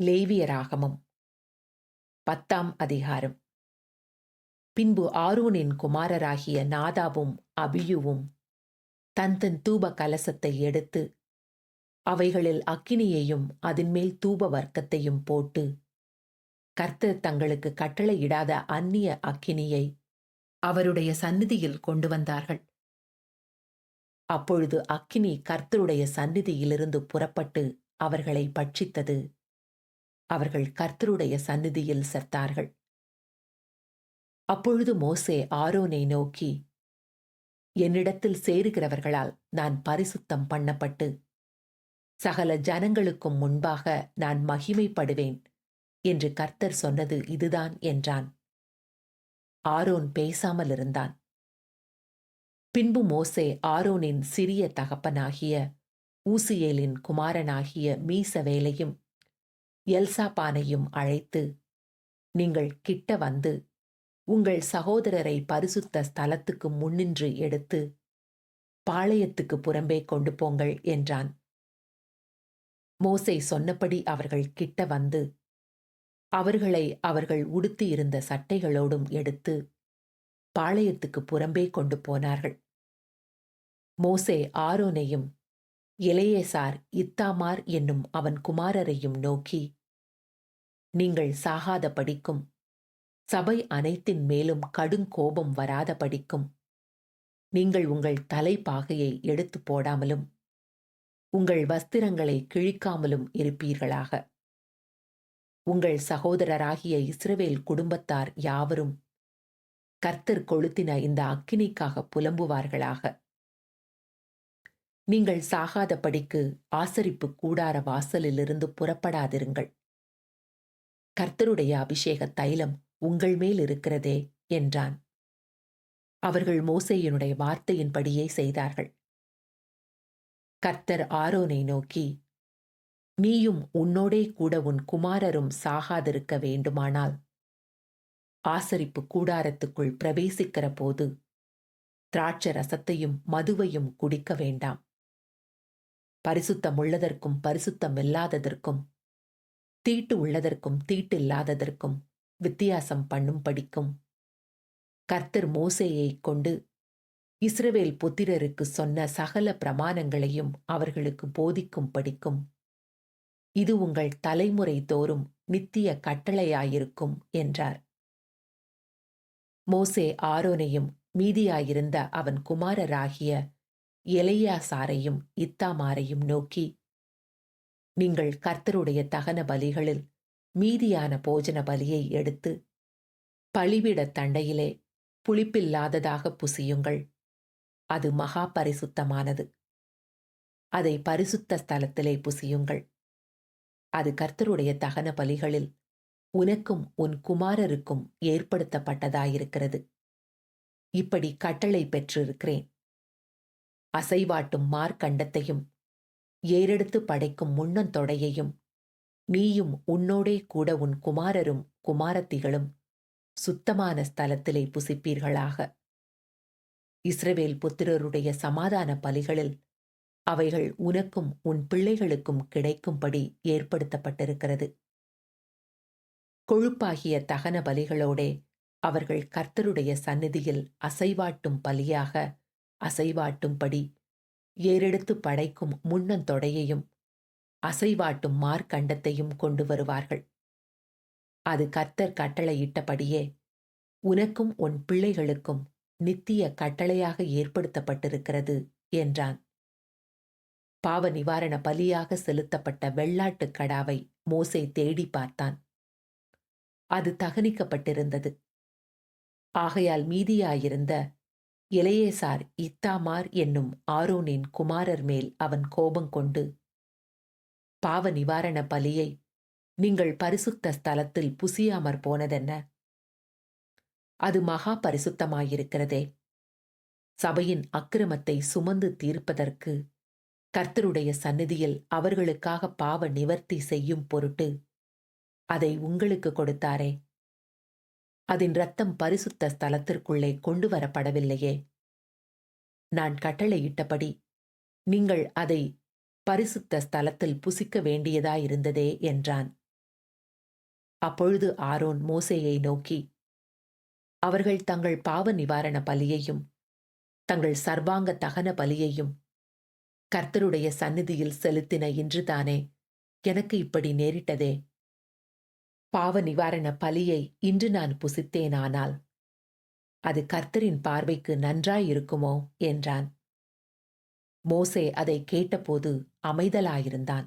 லேவியராகமம். பத்தாம் அதிகாரம். பின்பு ஆரூனின் குமாரராகிய நாதாவும் அபியுவும் தன் தன் தூப கலசத்தை எடுத்து அவைகளில் அக்கினியையும் அதன்மேல் தூப வர்க்கத்தையும் போட்டு கர்த்தர் தங்களுக்கு கட்டளையிடாத அந்நிய அக்கினியை அவருடைய சந்நிதியில் கொண்டு வந்தார்கள். அப்பொழுது அக்கினி கர்த்தருடைய சந்நிதியிலிருந்து புறப்பட்டு அவர்களை பட்சித்தது. அவர்கள் கர்த்தருடைய சந்நிதியில் செத்தார்கள். அப்பொழுது மோசே ஆரோனை நோக்கி என்னிடத்தில் சேருகிறவர்களால் நான் பரிசுத்தம் பண்ணப்பட்டு சகல ஜனங்களுக்கும் முன்பாக நான் மகிமைப்படுவேன் என்று கர்த்தர் சொன்னது இதுதான் என்றான். ஆரோன் பேசாமல் இருந்தான். பின்பு மோசே ஆரோனின் சிறிய தகப்பனாகிய ஊசியேலின் குமாரனாகிய மீசவேலையும் எல்சாபானையும் அழைத்து நீங்கள் கிட்ட வந்து உங்கள் சகோதரரை பரிசுத்த ஸ்தலத்துக்கு முன்னின்று எடுத்து பாளையத்துக்கு புறம்பே கொண்டு போங்கள் என்றான். மோசை சொன்னபடி அவர்கள் கிட்ட வந்து அவர்களை அவர்கள் உடுத்தியிருந்த சட்டைகளோடும் எடுத்து பாளையத்துக்கு புறம்பே கொண்டு போனார்கள். மோசே ஆரோனையும் எலேயேசார் இத்தாமார் என்னும் அவன் குமாரரையும் நோக்கி நீங்கள் சாகாத படிக்கும் சபை அனைத்தின் மேலும் கடுங்கோபம் வராத படிக்கும் நீங்கள் உங்கள் தலைப்பாகையை எடுத்து போடாமலும் உங்கள் வஸ்திரங்களை கிழிக்காமலும் இருப்பீர்களாக. உங்கள் சகோதரராகிய இஸ்ரவேல் குடும்பத்தார் யாவரும் கர்த்தர் கொளுத்தின இந்த அக்கினிக்காக புலம்புவார்களாக. நீங்கள் சாகாதபடிக்கு ஆசரிப்பு கூடார வாசலிலிருந்து புறப்படாதிருங்கள். கர்த்தருடைய அபிஷேக தைலம் உங்கள் மேல் இருக்கிறதே என்றான். அவர்கள் மோசையினுடைய வார்த்தையின்படியே செய்தார்கள். கர்த்தர் ஆரோனை நோக்கி நீயும் உன்னோடே கூட உன் குமாரரும் சாகாதிருக்க வேண்டுமானால் ஆசரிப்பு கூடாரத்துக்குள் பிரவேசிக்கிற போது திராட்ச ரசத்தையும் மதுவையும் குடிக்க வேண்டாம். பரிசுத்தம் உள்ளதற்கும் பரிசுத்தம் இல்லாததற்கும் தீட்டு உள்ளதற்கும் தீட்டு இல்லாததற்கும் வித்தியாசம் பண்ணும் படிக்கும் கர்த்தர் மோசேயை கொண்டு இஸ்ரவேல் புத்திரருக்கு சொன்ன சகல பிரமாணங்களையும் அவர்களுக்கு போதிக்கும் படிக்கும் இது உங்கள் தலைமுறை தோறும் நித்திய கட்டளையாயிருக்கும் என்றார். மோசே ஆரோனையும் மீதியாயிருந்த அவன் குமாரராகிய எலையாசாரையும் இத்தாமாரையும் நோக்கி நீங்கள் கர்த்தருடைய தகன பலிகளில் மீதியான போஜன பலியை எடுத்து பழிவிட தண்டையிலே புளிப்பில்லாததாக புசியுங்கள். அது மகா பரிசுத்தமானது. அதை பரிசுத்த ஸ்தலத்திலே புசியுங்கள். அது கர்த்தருடைய தகன பலிகளில் உனக்கும் உன் குமாரருக்கும் ஏற்படுத்தப்பட்டதாயிருக்கிறது. இப்படி கட்டளை பெற்றிருக்கிறேன். அசைவாட்டும் மார்க்கண்டத்தையும் ஏறெடுத்து படைக்கும் முன்னந்தொடையையும் நீயும் உன்னோடே கூட உன் குமாரரும் குமாரத்திகளும் சுத்தமான ஸ்தலத்திலே புசிப்பீர்களாக. இஸ்ரவேல் புத்திரருடைய சமாதான பலிகளில் அவைகள் உனக்கும் உன் பிள்ளைகளுக்கும் கிடைக்கும்படி ஏற்படுத்தப்பட்டிருக்கிறது. கொழுப்பாகிய தகன பலிகளோடே அவர்கள் கர்த்தருடைய சந்நிதியில் அசைவாட்டும் பலியாக அசைவாட்டும்படி ஏறெடுத்து படைக்கும் முன்னந்தொடையையும் அசைவாட்டும் மார்க்கண்டத்தையும் கொண்டு வருவார்கள். அது கர்த்தர் கட்டளையிட்டபடியே உனக்கும் உன் பிள்ளைகளுக்கும் நித்திய கட்டளையாக ஏற்படுத்தப்பட்டிருக்கிறது என்றான். பாவ நிவாரண பலியாக செலுத்தப்பட்ட வெள்ளாட்டுக் கடாவை மோசை தேடி பார்த்தான். அது தகனிக்கப்பட்டிருந்தது. ஆகையால் மீதியாயிருந்த இளையேசார் இத்தாமார் என்னும் ஆரோனின் குமாரர் மேல் அவன் கோபம் கொண்டு பாவ நிவாரண பலியை நீங்கள் பரிசுத்த ஸ்தலத்தில் புசியாமற் போனதென்ன? அது மகா பரிசுத்தமாயிருக்கிறதே. சபையின் அக்கிரமத்தை சுமந்து தீர்ப்பதற்கு கர்த்தருடைய சந்நிதியில் அவர்களுக்காக பாவ நிவர்த்தி செய்யும் பொருட்டு அதை உங்களுக்கு கொடுத்தாரே. அதன் ரத்தம் பரிசுத்த ஸ்தலத்திற்குள்ளே கொண்டு வரப்படவில்லையே நான் கட்டளையிட்டபடி நீங்கள் அதை பரிசுத்த ஸ்தலத்தில் புசிக்க வேண்டியதாயிருந்ததே என்றான். அப்பொழுது ஆரோன் மோசேயை நோக்கி அவர்கள் தங்கள் பாவ நிவாரண பலியையும் தங்கள் சர்வாங்க தகன பலியையும் கர்த்தருடைய சந்நிதியில் செலுத்தின இன்றுதானே எனக்கு இப்படி நேரிட்டதே? பாவ நிவாரண பலியை இன்று நான் புசித்தேனானால் அது கர்த்தரின் பார்வைக்கு நன்றாயிருக்குமோ? என்றான். மோசே அதை கேட்டபோது அமைதலாயிருந்தான்.